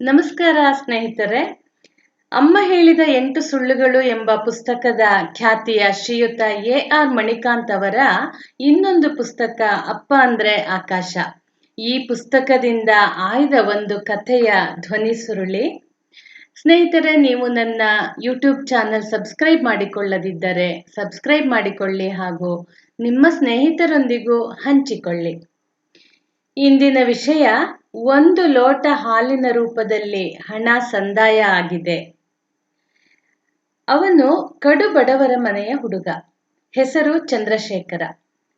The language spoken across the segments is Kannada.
ನಮಸ್ಕಾರ ಸ್ನೇಹಿತರೆ. ಅಮ್ಮ ಹೇಳಿದ ಎಂಟು ಸುಳ್ಳುಗಳು ಎಂಬ ಪುಸ್ತಕದ ಖ್ಯಾತಿಯ ಶ್ರೀಯುತ ಎ ಆರ್ ಮಣಿಕಾಂತ್ ಅವರ ಇನ್ನೊಂದು ಪುಸ್ತಕ, ಅಪ್ಪ ಅಂದ್ರೆ ಆಕಾಶ. ಈ ಪುಸ್ತಕದಿಂದ ಆಯ್ದ ಒಂದು ಕಥೆಯ ಧ್ವನಿ ಸುರುಳಿ. ಸ್ನೇಹಿತರೆ, ನೀವು ನನ್ನ ಯೂಟ್ಯೂಬ್ ಚಾನಲ್ ಸಬ್ಸ್ಕ್ರೈಬ್ ಮಾಡಿಕೊಳ್ಳದಿದ್ದರೆ ಸಬ್ಸ್ಕ್ರೈಬ್ ಮಾಡಿಕೊಳ್ಳಿ ಹಾಗೂ ನಿಮ್ಮ ಸ್ನೇಹಿತರೊಂದಿಗೂ ಹಂಚಿಕೊಳ್ಳಿ. ಇಂದಿನ ವಿಷಯ ಒಂದು ಲೋಟ ಹಾಲಿನ ರೂಪದಲ್ಲಿ ಹಣ ಸಂದಾಯ ಆಗಿದೆ. ಅವನು ಕಡು ಬಡವರ ಮನೆಯ ಹುಡುಗ. ಹೆಸರು ಚಂದ್ರಶೇಖರ.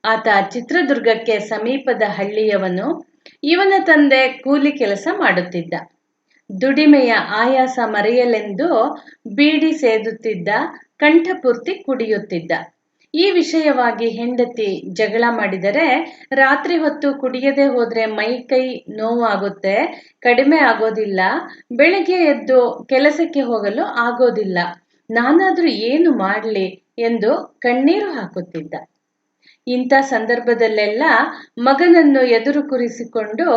ಆತ ಚಿತ್ರದುರ್ಗಕ್ಕೆ ಸಮೀಪದ ಹಳ್ಳಿಯವನು ಇವನ ತಂದೆ ಕೂಲಿ ಕೆಲಸ ಮಾಡುತ್ತಿದ್ದ. ದುಡಿಮೆಯ ಆಯಾಸ ಮರೆಯಲೆಂದು ಬೀಡಿ ಸೇದುತ್ತಿದ್ದ, ಕಂಠಪೂರ್ತಿ ಕುಡಿಯುತ್ತಿದ್ದ. ಈ ವಿಷಯವಾಗಿ ಹೆಂಡತಿ ಜಗಳ ಮಾಡಿದರೆ ರಾತ್ರಿ ಹೊತ್ತು ಕುಡಿಯದೆ ಹೋದ್ರೆ ಮೈ ಕೈ ನೋವಾಗುತ್ತೆ, ಕಡಿಮೆ ಆಗೋದಿಲ್ಲ, ಬೆಳಿಗ್ಗೆ ಎದ್ದು ಕೆಲಸಕ್ಕೆ ಹೋಗಲು ಆಗೋದಿಲ್ಲ, ನಾನಾದ್ರೂ ಏನು ಮಾಡಲಿ ಎಂದು ಕಣ್ಣೀರು ಹಾಕುತ್ತಿದ್ದ. ಇಂಥ ಸಂದರ್ಭದಲ್ಲೆಲ್ಲ ಮಗನನ್ನು ಎದುರು ಕುರಿಸಿಕೊಂಡು,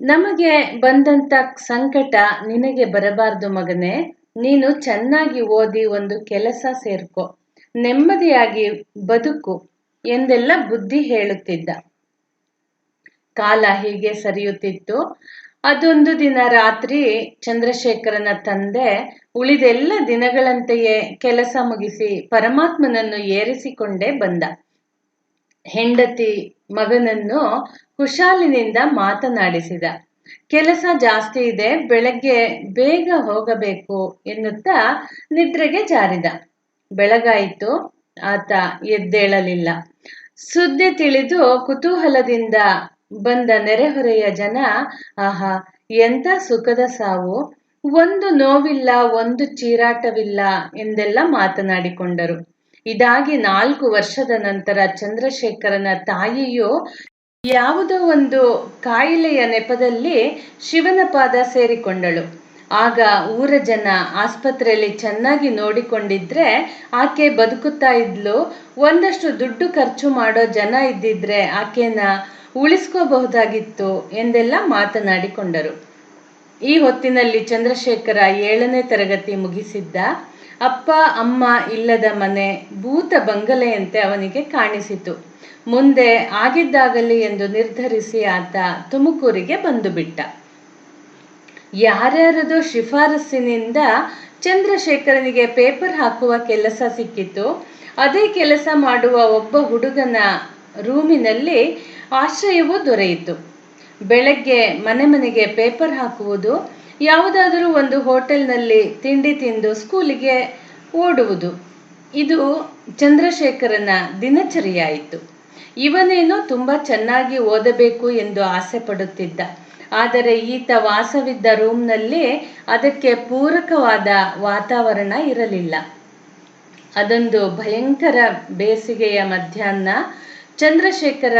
ನಮಗೆ ಬಂದಂತ ಸಂಕಟ ನಿನಗೆ ಬರಬಾರ್ದು ಮಗನೇ, ನೀನು ಚೆನ್ನಾಗಿ ಓದಿ ಒಂದು ಕೆಲಸ ಸೇರ್ಕೊ ನೆಮ್ಮದಿಯಾಗಿ ಬದುಕು ಎಂದೆಲ್ಲ ಬುದ್ಧಿ ಹೇಳುತ್ತಿದ್ದ. ಕಾಲ ಹೀಗೆ ಸರಿಯುತ್ತಿತ್ತು. ಅದೊಂದು ದಿನ ರಾತ್ರಿ ಚಂದ್ರಶೇಖರನ ತಂದೆ ಉಳಿದೆಲ್ಲ ದಿನಗಳಂತೆಯೇ ಕೆಲಸ ಮುಗಿಸಿ ಪರಮಾತ್ಮನನ್ನು ಏರಿಸಿಕೊಂಡೇ ಬಂದ. ಹೆಂಡತಿ ಮಗನನ್ನು ಕುಶಾಲಿನಿಂದ ಮಾತನಾಡಿಸಿದ. ಕೆಲಸ ಜಾಸ್ತಿ ಇದೆ, ಬೆಳಗ್ಗೆ ಬೇಗ ಹೋಗಬೇಕು ಎನ್ನುತ್ತಾ ನಿದ್ರೆಗೆ ಜಾರಿದ. ಬೆಳಗಾಯಿತು. ಆತ ಎದ್ದೇಳಲಿಲ್ಲ. ಸುದ್ದಿ ತಿಳಿದು ಕುತೂಹಲದಿಂದ ಬಂದ ನೆರೆಹೊರೆಯ ಜನ, ಆಹಾ, ಎಂಥ ಸುಖದ ಸಾವು. ಒಂದು ನೋವಿಲ್ಲ, ಒಂದು ಚೀರಾಟವಿಲ್ಲ ಎಂದೆಲ್ಲ ಮಾತನಾಡಿಕೊಂಡರು. ಇದಾಗಿ ನಾಲ್ಕು ವರ್ಷದ ನಂತರ ಚಂದ್ರಶೇಖರನ ತಾಯಿಯು ಯಾವುದೋ ಒಂದು ಕಾಯಿಲೆಯ ನೆಪದಲ್ಲಿ ಶಿವನ ಪಾದ ಸೇರಿಕೊಂಡಳು. ಆಗ ಊರ ಜನ ಆಸ್ಪತ್ರೆಯಲ್ಲಿ ಚೆನ್ನಾಗಿ ನೋಡಿಕೊಂಡಿದ್ರೆ ಆಕೆ ಬದುಕುತ್ತಾ ಇದ್ಲು. ಒಂದಷ್ಟು ದುಡ್ಡು ಖರ್ಚು ಮಾಡೋ ಜನ ಇದ್ದಿದ್ರೆ ಆಕೆನ ಉಳಿಸ್ಕೋಬಹುದಾಗಿತ್ತು ಎಂದೆಲ್ಲ ಮಾತನಾಡಿಕೊಂಡರು. ಈ ಹೊತ್ತಿನಲ್ಲಿ ಚಂದ್ರಶೇಖರ ಏಳನೇ ತರಗತಿ ಮುಗಿಸಿದ್ದ. ಅಪ್ಪ, ಅಮ್ಮ ಇಲ್ಲದ ಮನೆ ಭೂತ ಬಂಗಲೆಯಂತೆ ಅವನಿಗೆ ಕಾಣಿಸಿತು. ಮುಂದೆ ಆಗಿದ್ದಾಗಲಿ ಎಂದು ನಿರ್ಧರಿಸಿ ಆತ ತುಮಕೂರಿಗೆ ಬಂದು ಬಿಟ್ಟ ಯಾರ್ಯಾರದು ಶಿಫಾರಸ್ಸಿನಿಂದ ಚಂದ್ರಶೇಖರನಿಗೆ ಪೇಪರ್ ಹಾಕುವ ಕೆಲಸ ಸಿಕ್ಕಿತು, ಅದೇ ಕೆಲಸ ಮಾಡುವ ಒಬ್ಬ ಹುಡುಗನ ರೂಮಿನಲ್ಲಿ ಆಶ್ರಯವೂ ದೊರೆಯಿತು. ಬೆಳಗ್ಗೆ ಮನೆ ಮನೆಗೆ ಪೇಪರ್ ಹಾಕುವುದು, ಯಾವುದಾದರೂ ಒಂದು ಹೋಟೆಲ್ನಲ್ಲಿ ತಿಂಡಿ ತಿಂದು ಸ್ಕೂಲಿಗೆ ಓಡುವುದು. ಇದು ಚಂದ್ರಶೇಖರನ ದಿನಚರಿಯಾಯಿತು. ಇವನೇನು ತುಂಬ ಚೆನ್ನಾಗಿ ಓದಬೇಕು ಎಂದು ಆಸೆ ಪಡುತ್ತಿದ್ದ. ಆದರೆ ಈತ ವಾಸವಿದ್ದ ರೂಮ್ನಲ್ಲಿ ಅದಕ್ಕೆ ಪೂರಕವಾದ ವಾತಾವರಣ ಇರಲಿಲ್ಲ. ಅದೊಂದು ಭಯಂಕರ ಬೇಸಿಗೆಯ ಮಧ್ಯಾಹ್ನ ಚಂದ್ರಶೇಖರ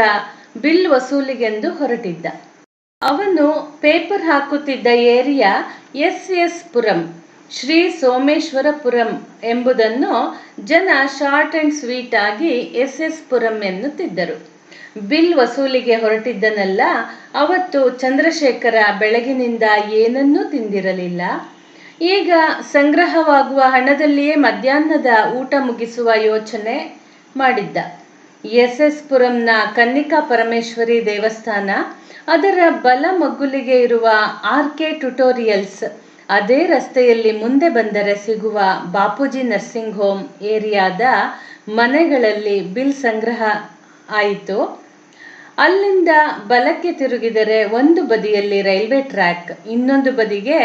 ಬಿಲ್ ವಸೂಲಿಗೆಂದು ಹೊರಟಿದ್ದ. ಅವನು paper ಹಾಕುತ್ತಿದ್ದ area S S Puram Shri Someshwarapuram ಎಂಬುದನ್ನು ಜನ ಶಾರ್ಟ್ ಅಂಡ್ ಸ್ವೀಟ್ ಆಗಿ ಎಸ್ ಎಸ್ ಪುರಂ ಎನ್ನುತ್ತಿದ್ದರು. ಬಿಲ್ ವಸೂಲಿಗೆ ಹೊರಟಿದ್ದನಲ್ಲ, ಅವತ್ತು ಚಂದ್ರಶೇಖರ ಬೆಳಗಿನಿಂದ ಏನನ್ನೂ ತಿಂದಿರಲಿಲ್ಲ. ಈಗ ಸಂಗ್ರಹವಾಗುವ ಹಣದಲ್ಲಿಯೇ ಮಧ್ಯಾಹ್ನದ ಊಟ ಮುಗಿಸುವ ಯೋಚನೆ ಮಾಡಿದ್ದ. ಎಸ್ ಎಸ್ ಪುರಂನ ಕನ್ನಿಕಾ ಪರಮೇಶ್ವರಿ ದೇವಸ್ಥಾನ, ಅದರ ಬಲ ಮಗ್ಗುಲಿಗೆ ಇರುವ ಆರ್ ಕೆ ಟ್ಯುಟೋರಿಯಲ್ಸ್, ಅದೇ ರಸ್ತೆಯಲ್ಲಿ ಮುಂದೆ ಬಂದರೆ ಸಿಗುವ ಬಾಪೂಜಿ ನರ್ಸಿಂಗ್ ಹೋಮ್ ಏರಿಯಾದ ಮನೆಗಳಲ್ಲಿ ಬಿಲ್ ಸಂಗ್ರಹ ಆಯಿತು. ಅಲ್ಲಿಂದ ಬಲಕ್ಕೆ ತಿರುಗಿದರೆ ಒಂದು ಬದಿಯಲ್ಲಿ ರೈಲ್ವೆ ಟ್ರ್ಯಾಕ್, ಇನ್ನೊಂದು ಬದಿಗೆ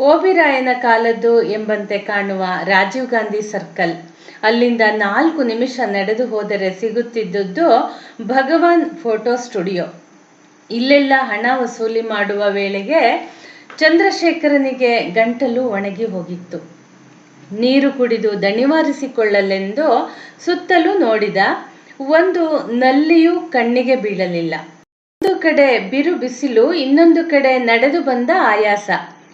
ಓಬಿರಾಯನ ಕಾಲದ್ದು ಎಂಬಂತೆ ಕಾಣುವ ರಾಜೀವ್ ಗಾಂಧಿ ಸರ್ಕಲ್. ಅಲ್ಲಿಂದ ನಾಲ್ಕು ನಿಮಿಷ ನಡೆದು ಹೋದರೆ ಸಿಗುತ್ತಿದ್ದುದು ಭಗವಾನ್ ಫೋಟೋ ಸ್ಟುಡಿಯೋ. ಇಲ್ಲೆಲ್ಲ ಹಣ ವಸೂಲಿ ಮಾಡುವ ವೇಳೆಗೆ ಚಂದ್ರಶೇಖರನಿಗೆ ಗಂಟಲು ಒಣಗಿ ಹೋಗಿತ್ತು. ನೀರು ಕುಡಿದು ದಣಿವಾರಿಸಿಕೊಳ್ಳಲೆಂದು ಸುತ್ತಲೂ ನೋಡಿದ ಒಂದು ನಲ್ಲಿಯೂ ಕಣ್ಣಿಗೆ ಬೀಳಲಿಲ್ಲ. ಒಂದು ಕಡೆ ಬಿರು ಬಿಸಿಲು, ಇನ್ನೊಂದು ಕಡೆ ನಡೆದು ಬಂದ ಆಯಾಸ.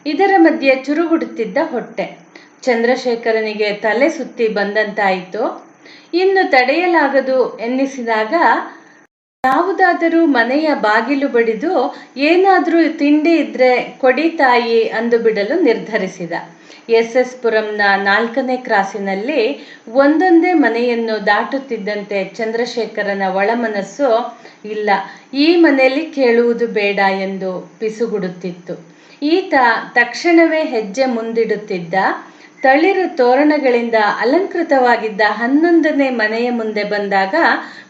ಇದರ ಮಧ್ಯೆ ಚುರುಗುಡುತ್ತಿದ್ದ ಹೊಟ್ಟೆ. ಚಂದ್ರಶೇಖರನಿಗೆ ತಲೆ ಸುತ್ತಿ ಬಂದಂತಾಯಿತು? ಇನ್ನು ತಡೆಯಲಾಗದು ಎನ್ನಿಸಿದಾಗ, ಯಾವುದಾದರೂ ಮನೆಯ ಬಾಗಿಲು ಬಡಿದು ಏನಾದರೂ ತಿಂಡಿ ಇದ್ರೆ ಕೊಡಿ ತಾಯಿ ಅಂದು ಬಿಡಲು ನಿರ್ಧರಿಸಿದ. ಎಸ್ ಎಸ್ ಪುರಂನ ನಾಲ್ಕನೇ ಕ್ರಾಸಿನಲ್ಲಿ ಒಂದೊಂದೇ ಮನೆಯನ್ನು ದಾಟುತ್ತಿದ್ದಂತೆ ಚಂದ್ರಶೇಖರನ ಒಳಮನಸ್ಸು ಇಲ್ಲ. ಈ ಮನೆಯಲ್ಲಿ ಕೇಳುವುದು ಬೇಡ ಎಂದು ಪಿಸುಗುಡುತ್ತಿತ್ತು. ಈತ ತಕ್ಷಣವೇ ಹೆಜ್ಜೆ ಮುಂದಿಡುತ್ತಿದ್ದ. ತಳಿರು ತೋರಣಗಳಿಂದ ಅಲಂಕೃತವಾಗಿದ್ದ ಹನ್ನೊಂದನೇ ಮನೆಯ ಮುಂದೆ ಬಂದಾಗ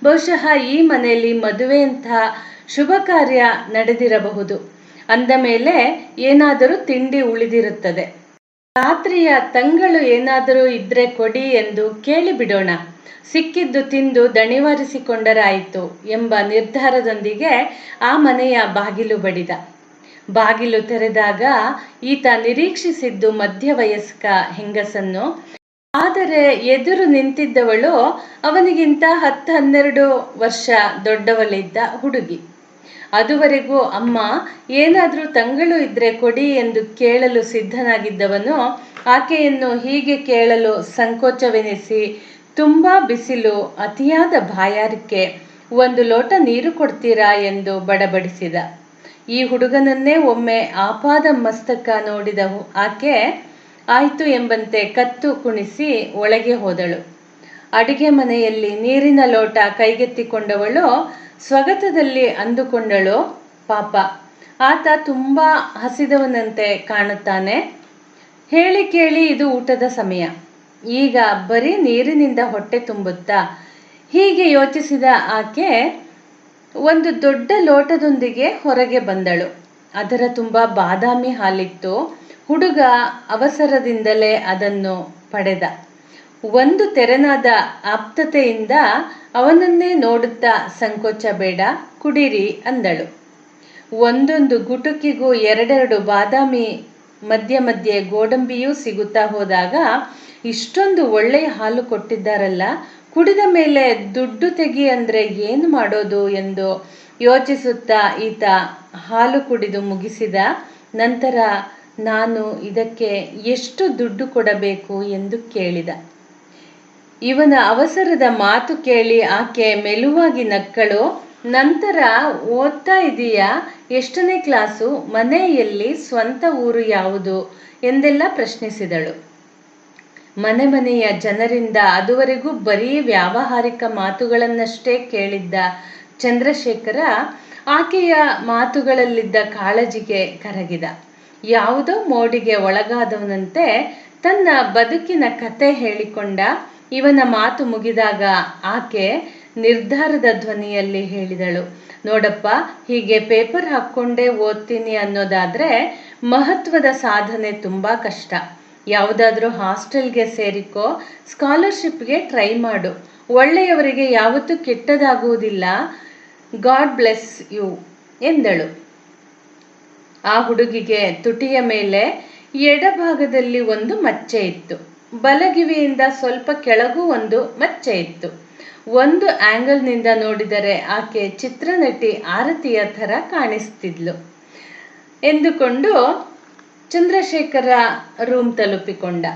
ಬಹುಶಃ ಈ ಮನೆಯಲ್ಲಿ ಮದುವೆಯಂತಹ ಶುಭ ಕಾರ್ಯ ನಡೆದಿರಬಹುದು. ಅಂದ ಮೇಲೆ ಏನಾದರೂ ತಿಂಡಿ ಉಳಿದಿರುತ್ತದೆ. ರಾತ್ರಿಯ ತಂಗಳು ಏನಾದರೂ ಇದ್ರೆ ಕೊಡಿ ಎಂದು ಕೇಳಿಬಿಡೋಣ ಸಿಕ್ಕಿದ್ದು ತಿಂದು ದಣಿವಾರಿಸಿಕೊಂಡರಾಯಿತು ಎಂಬ ನಿರ್ಧಾರದೊಂದಿಗೆ ಆ ಮನೆಯ ಬಾಗಿಲು ಬಡಿದ. ಬಾಗಿಲು ತೆರೆದಾಗ ಈತ ನಿರೀಕ್ಷಿಸಿದ್ದು ಮಧ್ಯವಯಸ್ಕ ಹೆಂಗಸನ್ನು. ಆದರೆ ಎದುರು ನಿಂತಿದ್ದವಳು ಅವನಿಗಿಂತ ಹತ್ತು ಹನ್ನೆರಡು ವರ್ಷ ದೊಡ್ಡವಳಿದ್ದ ಹುಡುಗಿ. ಅದುವರೆಗೂ ಅಮ್ಮ, ಏನಾದರೂ ತಂಗಳು ಇದ್ರೆ ಕೊಡಿ ಎಂದು ಕೇಳಲು ಸಿದ್ಧನಾಗಿದ್ದವನು, ಆಕೆಯನ್ನು ಹೀಗೆ ಕೇಳಲು ಸಂಕೋಚವೆನಿಸಿ, ತುಂಬಾ ಬಿಸಿಲು, ಅತಿಯಾದ ಬಾಯಾರಿಕೆ, ಒಂದು ಲೋಟ ನೀರು ಕೊಡ್ತೀರಾ? ಎಂದು ಬಡಬಡಿಸಿದ. ಈ ಹುಡುಗನನ್ನೇ ಒಮ್ಮೆ ಆಪಾದ ಮಸ್ತಕ ನೋಡಿದ ಆಕೆ ಆಯ್ತು ಎಂಬಂತೆ ಕತ್ತು ಕುಣಿಸಿ ಒಳಗೆ ಹೋದಳು. ಅಡಿಗೆ ಮನೆಯಲ್ಲಿ ನೀರಿನ ಲೋಟ ಕೈಗೆತ್ತಿಕೊಂಡವಳು ಸ್ವಗತದಲ್ಲಿ ಅಂದುಕೊಂಡಳು ಪಾಪ. ಆತ ತುಂಬಾ ಹಸಿದವನಂತೆ ಕಾಣುತ್ತಾನೆ. ಹೇಳಿ ಕೇಳಿ ಇದು ಊಟದ ಸಮಯ. ಈಗ ಬರೀ ನೀರಿನಿಂದ ಹೊಟ್ಟೆ ತುಂಬುತ್ತಾ? ಹೀಗೆ ಯೋಚಿಸಿದ ಆಕೆ ಒಂದು ದೊಡ್ಡ ಲೋಟದೊಂದಿಗೆ ಹೊರಗೆ ಬಂದಳು. ಅದರ ತುಂಬ ಬಾದಾಮಿ ಹಾಲಿತ್ತು. ಹುಡುಗ ಅವಸರದಿಂದಲೇ ಅದನ್ನು ಪಡೆದ. ಒಂದು ತೆರನಾದ ಆಪ್ತತೆಯಿಂದ ಅವನನ್ನೇ ನೋಡುತ್ತಾ ಸಂಕೋಚ ಬೇಡ, ಕುಡಿರಿ ಅಂದಳು. ಒಂದೊಂದು ಗುಟುಕಿಗೂ ಎರಡೆರಡು ಬಾದಾಮಿ ಮಧ್ಯ ಮಧ್ಯೆ ಗೋಡಂಬಿಯೂ ಸಿಗುತ್ತಾ ಹೋದಾಗ ಇಷ್ಟೊಂದು ಒಳ್ಳೆಯ ಹಾಲು ಕೊಟ್ಟಿದ್ದಾರಲ್ಲ, ಕುಡಿದ ಮೇಲೆ ದುಡ್ಡು ತೆಗಿ ಅಂದರೆ ಏನು ಮಾಡೋದು ಎಂದು ಯೋಚಿಸುತ್ತಾ ಈತ ಹಾಲು ಕುಡಿದು ಮುಗಿಸಿದ ನಂತರ, ನಾನು ಇದಕ್ಕೆ ಎಷ್ಟು ದುಡ್ಡು ಕೊಡಬೇಕು? ಎಂದು ಕೇಳಿದ. ಇವನ ಅವಸರದ ಮಾತು ಕೇಳಿ ಆಕೆ ಮೆಲುವಾಗಿ ನಕ್ಕಳು, ನಂತರ ಓದ್ತಾ ಇದೀಯಾ? ಎಷ್ಟನೇ ಕ್ಲಾಸು? ಮನೆಯಲ್ಲಿ ಸ್ವಂತ ಊರು ಯಾವುದು? ಎಂದೆಲ್ಲ ಪ್ರಶ್ನಿಸಿದಳು. ಮನೆ ಮನೆಯ ಜನರಿಂದ ಅದುವರೆಗೂ ಬರೀ ವ್ಯಾವಹಾರಿಕ ಮಾತುಗಳನ್ನಷ್ಟೇ ಕೇಳಿದ್ದ ಚಂದ್ರಶೇಖರ ಆಕೆಯ ಮಾತುಗಳಲ್ಲಿದ್ದ ಕಾಳಜಿಗೆ ಕರಗಿದ. ಯಾವುದೋ ಮೋಡಿಗೆ ಒಳಗಾದವನಂತೆ ತನ್ನ ಬದುಕಿನ ಕತೆ ಹೇಳಿಕೊಂಡ ಇವನ ಮಾತು ಮುಗಿದಾಗ ಆಕೆ ನಿರ್ಧಾರದ ಧ್ವನಿಯಲ್ಲಿ ಹೇಳಿದಳು, ನೋಡಪ್ಪ, ಹೀಗೆ ಪೇಪರ್ ಹಾಕ್ಕೊಂಡೇ ಓದ್ತೀನಿ ಅನ್ನೋದಾದ್ರೆ ಮಹತ್ವದ ಸಾಧನೆ ತುಂಬಾ ಕಷ್ಟ. ಯಾವುದಾದ್ರೂ ಹಾಸ್ಟೆಲ್ಗೆ ಸೇರಿಕೋ, ಸ್ಕಾಲರ್ಶಿಪ್ಗೆ ಟ್ರೈ ಮಾಡು. ಒಳ್ಳೆಯವರಿಗೆ ಯಾವತ್ತೂ ಕೆಟ್ಟದಾಗುವುದಿಲ್ಲ. ಗಾಡ್ ಬ್ಲೆಸ್ ಯು, ಎಂದಳು. ಆ ಹುಡುಗಿಗೆ ತುಟಿಯ ಮೇಲೆ ಎಡಭಾಗದಲ್ಲಿ ಒಂದು ಮಚ್ಚೆ ಇತ್ತು. ಬಲಗಿವಿಯಿಂದ ಸ್ವಲ್ಪ ಕೆಳಗೂ ಒಂದು ಮಚ್ಚೆ ಇತ್ತು. ಒಂದು ಆಂಗಲ್ನಿಂದ ನೋಡಿದರೆ ಆಕೆ ಚಿತ್ರನಟಿ ಆರತಿಯ ಥರ ಕಾಣಿಸ್ತಿದ್ಲು. ಎಂದುಕೊಂಡು ಚಂದ್ರಶೇಖರ ರೂಮ್ ತಲುಪಿಕೊಂಡ.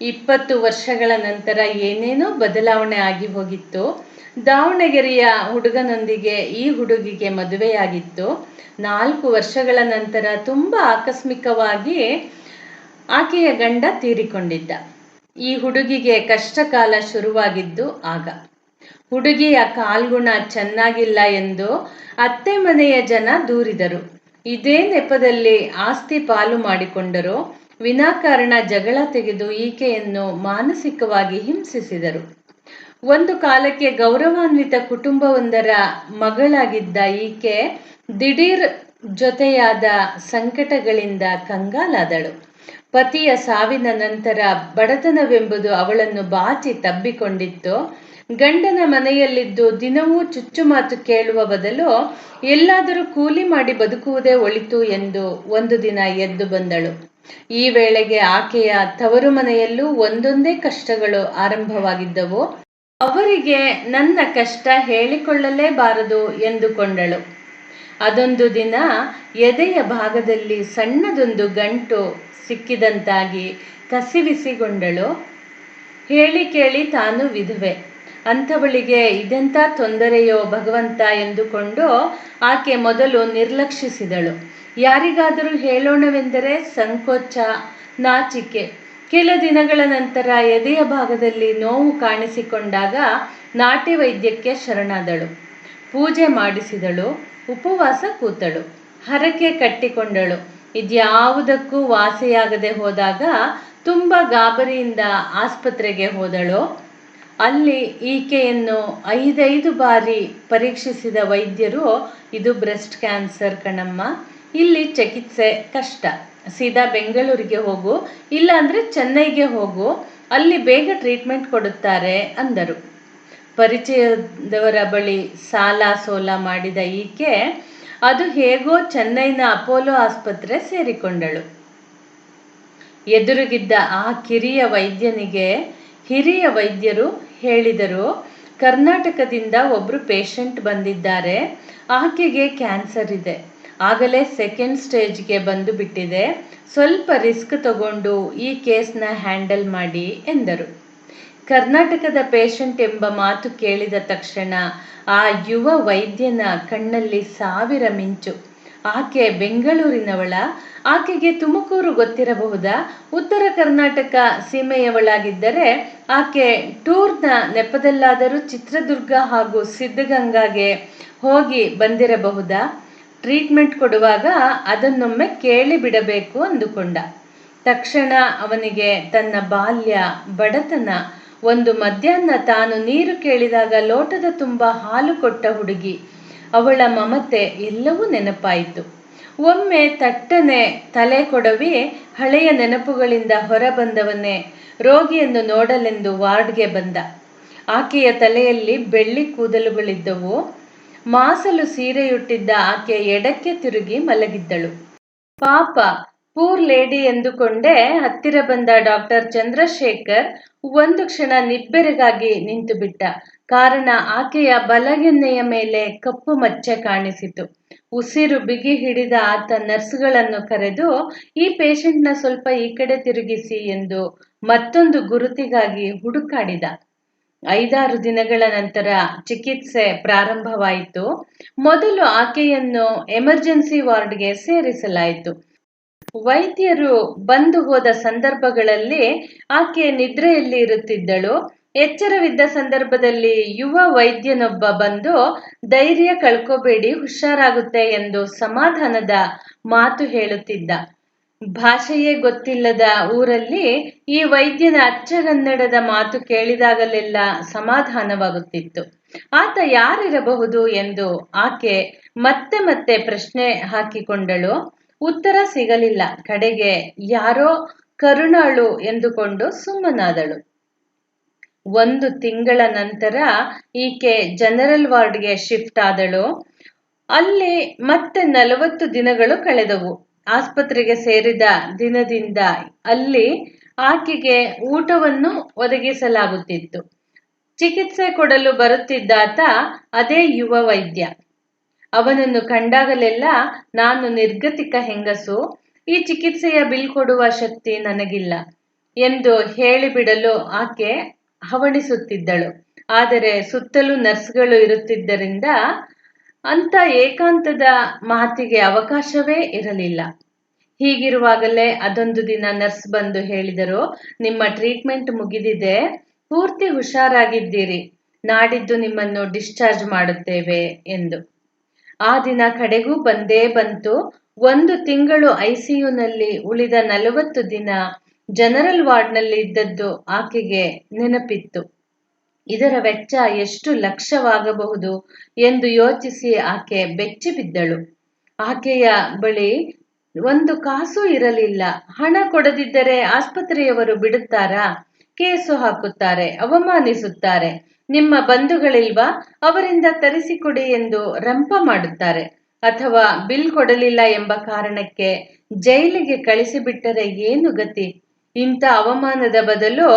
ಇಪ್ಪತ್ತು ವರ್ಷಗಳ ನಂತರ ಏನೇನೋ ಬದಲಾವಣೆ ಆಗಿ ಹೋಗಿತ್ತು. ದಾವಣಗೆರೆಯ ಹುಡುಗನೊಂದಿಗೆ ಈ ಹುಡುಗಿಗೆ ಮದುವೆಯಾಗಿತ್ತು. ನಾಲ್ಕು ವರ್ಷಗಳ ನಂತರ ತುಂಬ ಆಕಸ್ಮಿಕವಾಗಿ ಆಕೆಯ ಗಂಡ ತೀರಿಕೊಂಡಿದ್ದ. ಈ ಹುಡುಗಿಗೆ ಕಷ್ಟಕಾಲ ಶುರುವಾಗಿದ್ದು ಆಗ. ಹುಡುಗಿಯ ಕಾಲ್ಗುಣ ಚೆನ್ನಾಗಿಲ್ಲ ಎಂದು ಅತ್ತೆ ಮನೆಯ ಜನ ದೂರಿದರು. ಇದೇ ನೆಪದಲ್ಲಿ ಆಸ್ತಿ ಪಾಲು ಮಾಡಿಕೊಂಡರು. ವಿನಾಕಾರಣ ಜಗಳ ತೆಗೆದು ಈಕೆಯನ್ನು ಮಾನಸಿಕವಾಗಿ ಹಿಂಸಿಸಿದರು. ಒಂದು ಕಾಲಕ್ಕೆ ಗೌರವಾನ್ವಿತ ಕುಟುಂಬವೊಂದರ ಮಗಳಾಗಿದ್ದ ಈಕೆ ದಿಢೀರ್ ಜೊತೆಯಾದ ಸಂಕಟಗಳಿಂದ ಕಂಗಾಲಾದಳು. ಪತಿಯ ಸಾವಿನ ನಂತರ ಬಡತನವೆಂಬುದು ಅವಳನ್ನು ಬಾಚಿ ತಬ್ಬಿಕೊಂಡಿತ್ತು. ಗಂಡನ ಮನೆಯಲ್ಲಿದ್ದು ದಿನವೂ ಚುಚ್ಚುಮಾತು ಕೇಳುವ ಬದಲು ಎಲ್ಲಾದರೂ ಕೂಲಿ ಮಾಡಿ ಬದುಕುವುದೇ ಒಳಿತು ಎಂದು ಒಂದು ದಿನ ಎದ್ದು ಬಂದಳು. ಈ ವೇಳೆಗೆ ಆಕೆಯ ತವರು ಮನೆಯಲ್ಲೂ ಒಂದೊಂದೇ ಕಷ್ಟಗಳು ಆರಂಭವಾಗಿದ್ದವು. ಅವರಿಗೆ ನನ್ನ ಕಷ್ಟ ಹೇಳಿಕೊಳ್ಳಲೇಬಾರದು ಎಂದುಕೊಂಡಳು. ಅದೊಂದು ದಿನ ಎದೆಯ ಭಾಗದಲ್ಲಿ ಸಣ್ಣದೊಂದು ಗಂಟು ಸಿಕ್ಕಿದಂತಾಗಿ ಕಸಿವಿಸಿಗೊಂಡಳು. ಹೇಳಿ ಕೇಳಿ ತಾನು ವಿಧವೆ. ಅಂಥವಳಿಗೆ ಇದೆಂಥ ತೊಂದರೆಯೋ ಭಗವಂತ ಎಂದುಕೊಂಡು ಆಕೆ ಮೊದಲು ನಿರ್ಲಕ್ಷಿಸಿದಳು. ಯಾರಿಗಾದರೂ ಹೇಳೋಣವೆಂದರೆ ಸಂಕೋಚ, ನಾಚಿಕೆ. ಕೆಲ ದಿನಗಳ ನಂತರ ಎದೆಯ ಭಾಗದಲ್ಲಿ ನೋವು ಕಾಣಿಸಿಕೊಂಡಾಗ ನಾಟಿ ವೈದ್ಯಕ್ಕೆ ಶರಣಾದಳು. ಪೂಜೆ ಮಾಡಿಸಿದಳು. ಉಪವಾಸ ಕೂತಳು. ಹರಕೆ ಕಟ್ಟಿಕೊಂಡಳು. ಇದ್ಯಾವುದಕ್ಕೂ ವಾಸಿಯಾಗದೆ ಹೋದಾಗ ತುಂಬ ಗಾಬರಿಯಿಂದ ಆಸ್ಪತ್ರೆಗೆ ಹೋದಳು. ಅಲ್ಲಿ ಈಕೆಯನ್ನು ಐದೈದು ಬಾರಿ ಪರೀಕ್ಷಿಸಿದ ವೈದ್ಯರು, ಇದು ಬ್ರೆಸ್ಟ್ ಕ್ಯಾನ್ಸರ್ ಕಣಮ್ಮ, ಇಲ್ಲಿ ಚಿಕಿತ್ಸೆ ಕಷ್ಟ. ಸೀದಾ ಬೆಂಗಳೂರಿಗೆ ಹೋಗು ಇಲ್ಲ ಅಂದರೆ ಚೆನ್ನೈಗೆ ಹೋಗು, ಅಲ್ಲಿ ಬೇಗ ಟ್ರೀಟ್ಮೆಂಟ್ ಕೊಡುತ್ತಾರೆ ಅಂದರು. ಪರಿಚಯದವರ ಬಳಿ ಸಾಲ ಸೋಲ ಮಾಡಿದ ಈಕೆ ಅದು ಹೇಗೋ ಚೆನ್ನೈನ ಅಪೋಲೋ ಆಸ್ಪತ್ರೆ ಸೇರಿಕೊಂಡಳು. ಎದುರುಗಿದ್ದ ಆ ಕಿರಿಯ ವೈದ್ಯನಿಗೆ ಹಿರಿಯ ವೈದ್ಯರು ಹೇಳಿದರು, ಕರ್ನಾಟಕದಿಂದ ಒಬ್ಬರು ಪೇಷಂಟ್ ಬಂದಿದ್ದಾರೆ, ಆಕೆಗೆ ಕ್ಯಾನ್ಸರ್ ಇದೆ. ಆಗಲೇ ಸೆಕೆಂಡ್ ಸ್ಟೇಜ್ಗೆ ಬಂದು ಬಿಟ್ಟಿದೆ, ಸ್ವಲ್ಪ ರಿಸ್ಕ್ ತಗೊಂಡು ಈ ಕೇಸ್ನ ಹ್ಯಾಂಡಲ್ ಮಾಡಿ ಎಂದರು. ಕರ್ನಾಟಕದ ಪೇಷಂಟ್ ಎಂಬ ಮಾತು ಕೇಳಿದ ತಕ್ಷಣ ಆ ಯುವ ವೈದ್ಯನ ಕಣ್ಣಲ್ಲಿ ಸಾವಿರ ಮಿಂಚು. ಆಕೆ ಬೆಂಗಳೂರಿನವಳ. ಆಕೆಗೆ ತುಮಕೂರು ಗೊತ್ತಿರಬಹುದಾ? ಉತ್ತರ ಕರ್ನಾಟಕ ಸೀಮೆಯವಳಾಗಿದ್ದರೆ ಆಕೆ ಟೂರ್ನ ನೆಪದಲ್ಲಾದರೂ ಚಿತ್ರದುರ್ಗ ಹಾಗೂ ಸಿದ್ಧಗಂಗಾಗೆ ಹೋಗಿ ಬಂದಿರಬಹುದಾ? ಟ್ರೀಟ್ಮೆಂಟ್ ಕೊಡುವಾಗ ಅದನ್ನೊಮ್ಮೆ ಕೇಳಿ ಬಿಡಬೇಕು ಅಂದುಕೊಂಡ. ತಕ್ಷಣ ಅವನಿಗೆ ತನ್ನ ಬಾಲ್ಯ, ಬಡತನ ಒಂದು ಮಧ್ಯಾಹ್ನ ತಾನು ನೀರು ಕೇಳಿದಾಗ ಲೋಟದ ತುಂಬ ಹಾಲು ಕೊಟ್ಟ ಹುಡುಗಿ. ಅವಳ ಮಮತೆ ಎಲ್ಲವೂ ನೆನಪಾಯಿತು. ಒಮ್ಮೆ ತಟ್ಟನೆ ತಲೆ ಕೊಡವಿ ಹಳೆಯ ನೆನಪುಗಳಿಂದ ಹೊರಬಂದವನೇ ರೋಗಿಯನ್ನು ನೋಡಲೆಂದು ವಾರ್ಡ್ಗೆ ಬಂದ. ಆಕೆಯ ತಲೆಯಲ್ಲಿ ಬೆಳ್ಳಿ ಕೂದಲುಗಳಿದ್ದವು. ಮಾಸಲು ಸೀರೆಯುಟ್ಟಿದ್ದ ಆಕೆ ಎಡಕ್ಕೆ ತಿರುಗಿ ಮಲಗಿದ್ದಳು. ಪಾಪ ಪೂರ್ ಲೇಡಿ ಎಂದುಕೊಂಡೇ ಹತ್ತಿರ ಬಂದ ಡಾಕ್ಟರ್ ಚಂದ್ರಶೇಖರ್ ಒಂದು ಕ್ಷಣ ನಿಬ್ಬೆರಗಾಗಿ ನಿಂತು ಬಿಟ್ಟ ಕಾರಣ ಆಕೆಯ ಬಲಗೆನ್ನೆಯ ಮೇಲೆ ಕಪ್ಪು ಮಚ್ಚೆ ಕಾಣಿಸಿತು. ಉಸಿರು ಬಿಗಿ ಹಿಡಿದ ಆತ ನರ್ಸ್ಗಳನ್ನು ಕರೆದು, ಈ ಪೇಷಂಟ್ನ ಸ್ವಲ್ಪ ಈ ಕಡೆ ತಿರುಗಿಸಿ ಎಂದು ಮತ್ತೊಂದು ಗುರುತಿಗಾಗಿ ಹುಡುಕಾಡಿದ. ಐದಾರು ದಿನಗಳ ನಂತರ ಚಿಕಿತ್ಸೆ ಪ್ರಾರಂಭವಾಯಿತು. ಮೊದಲು ಆಕೆಯನ್ನು ಎಮರ್ಜೆನ್ಸಿ ವಾರ್ಡ್ಗೆ ಸೇರಿಸಲಾಯಿತು. ವೈದ್ಯರು ಬಂದು ಹೋದ ಸಂದರ್ಭಗಳಲ್ಲಿ ಆಕೆ ನಿದ್ರೆಯಲ್ಲಿ ಇರುತ್ತಿದ್ದಳು. ಎಚ್ಚರವಿದ್ದ ಸಂದರ್ಭದಲ್ಲಿ ಯುವ ವೈದ್ಯನೊಬ್ಬ ಬಂದು, ಧೈರ್ಯ ಕಳ್ಕೋಬೇಡಿ, ಹುಷಾರಾಗುತ್ತೆ ಎಂದು ಸಮಾಧಾನದ ಮಾತು ಹೇಳುತ್ತಿದ್ದ. ಭಾಷೆಯೇ ಗೊತ್ತಿಲ್ಲದ ಊರಲ್ಲಿ ಈ ವೈದ್ಯನ ಅಚ್ಚಗನ್ನಡದ ಮಾತು ಕೇಳಿದಾಗಲೆಲ್ಲ ಸಮಾಧಾನವಾಗುತ್ತಿತ್ತು. ಆತ ಯಾರಿರಬಹುದು? ಎಂದು ಆಕೆ ಮತ್ತೆ ಮತ್ತೆ ಪ್ರಶ್ನೆ ಹಾಕಿಕೊಂಡಳು. ಉತ್ತರ ಸಿಗಲಿಲ್ಲ. ಕಡೆಗೆ ಯಾರೋ ಕರುಣಾಳು ಎಂದುಕೊಂಡು ಸುಮ್ಮನಾದಳು. ಒಂದು ತಿಂಗಳ ನಂತರ ಈಕೆ ಜನರಲ್ ವಾರ್ಡ್ಗೆ ಶಿಫ್ಟ್ ಆದಳು. ಅಲ್ಲಿ ಮತ್ತೆ ನಲವತ್ತು ದಿನಗಳು ಕಳೆದವು. ಆಸ್ಪತ್ರೆಗೆ ಸೇರಿದ ದಿನದಿಂದ ಅಲ್ಲಿ ಆಕೆಗೆ ಊಟವನ್ನು ಒದಗಿಸಲಾಗುತ್ತಿತ್ತು. ಚಿಕಿತ್ಸೆ ಕೊಡಲು ಬರುತ್ತಿದ್ದಾತ ಅದೇ ಯುವ ವೈದ್ಯ. ಅವನನ್ನು ಕಂಡಾಗಲೆಲ್ಲ ನಾನು ನಿರ್ಗತಿಕ ಹೆಂಗಸು, ಈ ಚಿಕಿತ್ಸೆಯ ಬಿಲ್ ಕೊಡುವ ಶಕ್ತಿ ನನಗಿಲ್ಲ ಎಂದು ಹೇಳಿಬಿಡಲು ಆಕೆ ಹವಣಿಸುತ್ತಿದ್ದಳು. ಆದರೆ ಸುತ್ತಲೂ ನರ್ಸ್ಗಳು ಇರುತ್ತಿದ್ದರಿಂದ ಅಂತ ಏಕಾಂತದ ಮಾತಿಗೆ ಅವಕಾಶವೇ ಇರಲಿಲ್ಲ. ಹೀಗಿರುವಾಗಲೇ ಅದೊಂದು ದಿನ ನರ್ಸ್ ಬಂದು ಹೇಳಿದರು, ನಿಮ್ಮ ಟ್ರೀಟ್ಮೆಂಟ್ ಮುಗಿದಿದೆ, ಪೂರ್ತಿ ಹುಷಾರಾಗಿದ್ದೀರಿ, ನಾಡಿದ್ದು ನಿಮ್ಮನ್ನು ಡಿಸ್ಚಾರ್ಜ್ ಮಾಡುತ್ತೇವೆ ಎಂದು. ಆ ದಿನ ಕಡೆಗೂ ಬಂದೇ ಬಂತು. ಒಂದು ತಿಂಗಳು ಐಸಿಯುನಲ್ಲಿ ಉಳಿದ ನಲವತ್ತು ದಿನ ಜನರಲ್ ವಾರ್ಡ್ನಲ್ಲಿ ಇದ್ದದ್ದು ಆಕೆಗೆ ನೆನಪಿತ್ತು. ಇದರ ವೆಚ್ಚ ಎಷ್ಟು ಲಕ್ಷವಾಗಬಹುದು ಎಂದು ಯೋಚಿಸಿ ಆಕೆ ಬೆಚ್ಚಿ ಬಿದ್ದಳು. ಆಕೆಯ ಬಳಿ ಒಂದು ಕಾಸು ಇರಲಿಲ್ಲ. ಹಣ ಕೊಡದಿದ್ದರೆ ಆಸ್ಪತ್ರೆಯವರು ಬಿಡುತ್ತಾರಾ? ಕೇಸು ಹಾಕುತ್ತಾರೆ, ಅವಮಾನಿಸುತ್ತಾರೆ. ನಿಮ್ಮ ಬಂಧುಗಳಿಲ್ವಾ? ಅವರಿಂದ ತರಿಸಿಕೊಡಿ ಎಂದು ರಂಪ ಮಾಡುತ್ತಾರೆ. ಅಥವಾ ಬಿಲ್ ಕೊಡಲಿಲ್ಲ ಎಂಬ ಕಾರಣಕ್ಕೆ ಜೈಲಿಗೆ ಕಳಿಸಿಬಿಟ್ಟರೆ ಏನು ಗತಿ? ಇಂಥ ಅವಮಾನದ ಬದಲು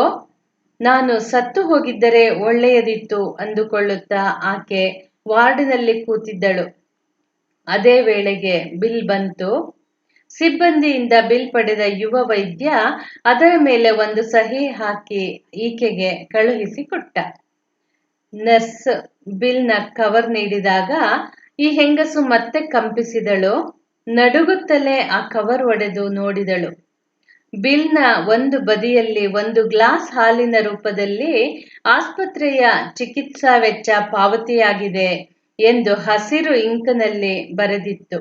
ನಾನು ಸತ್ತು ಹೋಗಿದ್ದರೆ ಒಳ್ಳೆಯದಿತ್ತು ಅಂದುಕೊಳ್ಳುತ್ತಾ ಆಕೆ ವಾರ್ಡಿನಲ್ಲಿ ಕೂತಿದ್ದಳು. ಅದೇ ವೇಳೆಗೆ ಬಿಲ್ ಬಂತು. ಸಿಬ್ಬಂದಿಯಿಂದ ಬಿಲ್ ಪಡೆದ ಯುವ ವೈದ್ಯ ಅದರ ಮೇಲೆ ಒಂದು ಸಹಿ ಹಾಕಿ ಈಕೆಗೆ ಕಳುಹಿಸಿಕೊಟ್ಟ ನರ್ಸ್ ಬಿಲ್ನ ಕವರ್ ನೀಡಿದಾಗ ಈ ಹೆಂಗಸು ಮತ್ತೆ ಕಂಪಿಸಿದಳು. ನಡುಗುತ್ತಲೇ ಆ ಕವರ್ ಒಡೆದು ನೋಡಿದಳು. ಬಿಲ್ನ ಒಂದು ಬದಿಯಲ್ಲಿ ಒಂದು ಗ್ಲಾಸ್ ಹಾಲಿನ ರೂಪದಲ್ಲಿ ಆಸ್ಪತ್ರೆಯ ಚಿಕಿತ್ಸಾ ವೆಚ್ಚ ಪಾವತಿಯಾಗಿದೆ ಎಂದು ಹಸಿರು ಇಂಕನಲ್ಲಿ ಬರೆದಿತ್ತು.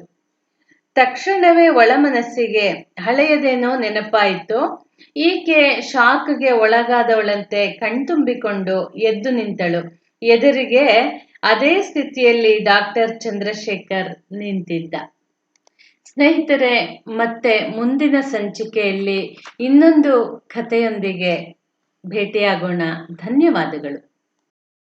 ತಕ್ಷಣವೇ ಒಳಮನಸ್ಸಿಗೆ ಹಳೆಯದೇನೋ ನೆನಪಾಯಿತು. ಈಕೆ ಶಾಕ್ಗೆ ಒಳಗಾದವಳಂತೆ ಕಣ್ತುಂಬಿಕೊಂಡು ಎದ್ದು ನಿಂತಳು. ಎದುರಿಗೆ ಅದೇ ಸ್ಥಿತಿಯಲ್ಲಿ ಡಾಕ್ಟರ್ ಚಂದ್ರಶೇಖರ್ ನಿಂತಿದ್ದ. ಸ್ನೇಹಿತರೆ ಮತ್ತೆ ಮುಂದಿನ ಸಂಚಿಕೆಯಲ್ಲಿ ಇನ್ನೊಂದು ಕಥೆಯೊಂದಿಗೆ ಭೇಟಿಯಾಗೋಣ. ಧನ್ಯವಾದಗಳು.